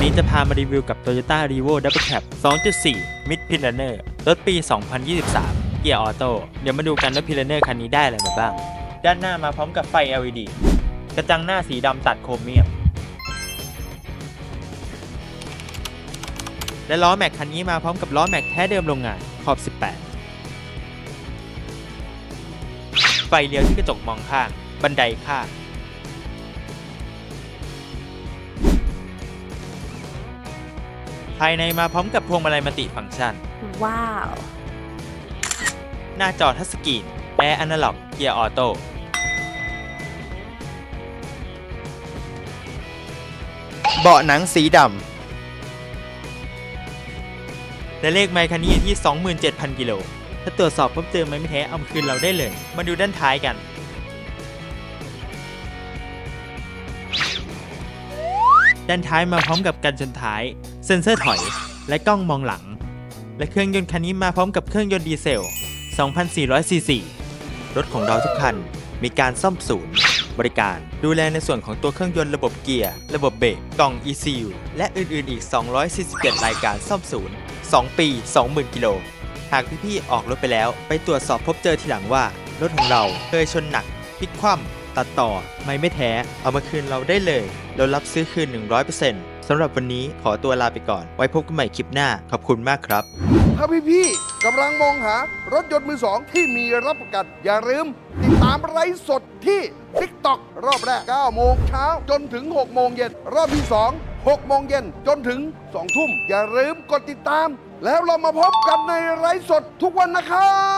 วันนี้จะพามารีวิวกับ Toyota r e v o Double Cab 2.4 Mid Pioneer รถปี 2023 เกียร์ออโต้เดี๋ยวมาดูกันว่า Pioneer คันนี้ได้อะไรมาบ้าง ด้านหน้ามาพร้อมกับไฟ LED กระจังหน้าสีดำตัดโครเมียม และล้อแม็กคันนี้มาพร้อมกับล้อแม็กแท้เดิมโรงงานขอบ 18 ไฟเลี้ยวที่กระจกมองข้าง บันไดข้าง ภายในมาพร้อมกับพวงมาลัยมัลติฟังก์ชัน ว้าว หน้าจอทัชสกรีนแอร์อนาล็อกเกียร์ออโต้เบาะหนังสีดและเลขไมค์คันนี้อยู่ที่ 27,000 กิโล ถ้าตรวจสอบพบเจอไม้ไม่แท้เอามาคืนเราได้เลย มาดูด้านท้ายกัน ด้านท้ายมาพร้อมกับกันชนท้าย เซ็นเซอร์ถอย และกล้องมองหลัง และเครื่องยนต์คันนี้มาพร้อมกับเครื่องยนต์ดีเซล 2,400ซีซีรถของเราทุกคันมีการซ่อมศูนย์ บริการดูแลในส่วนของตัวเครื่องยนต์ระบบเกียร์ ระบบเบรกกล่อง ECU และอื่นๆอีก 247 รายการซ่อมศูนย์ 2 ปี 20,000 กิโล หากพี่ๆออกรถไปแล้ว ไปตรวจสอบพบเจอทีหลังว่า รถของเราเคยชนหนักพลิกคว่ำ ตัดต่อไม่ไม่แท้ เอามาคืนเราได้เลย เรารับซื้อคืน 100%สำหรับวันนี้ขอตัวลาไปก่อน ไว้พบกันใหม่คลิปหน้า ขอบคุณมากครับ ถ้าพี่ๆกำลังมองหารถยนต์มือสองที่มีรับประกันอย่าลืม ติดตามไลฟ์สดที่ TikTok รอบแรก 9 โมงเช้าจนถึง 6 โมงเย็น รอบที่ 2 6 โมงเย็นจนถึง 2 ทุ่ม อย่าลืมกดติดตาม แล้วเรามาพบกันในไลฟ์สดทุกวันนะครับ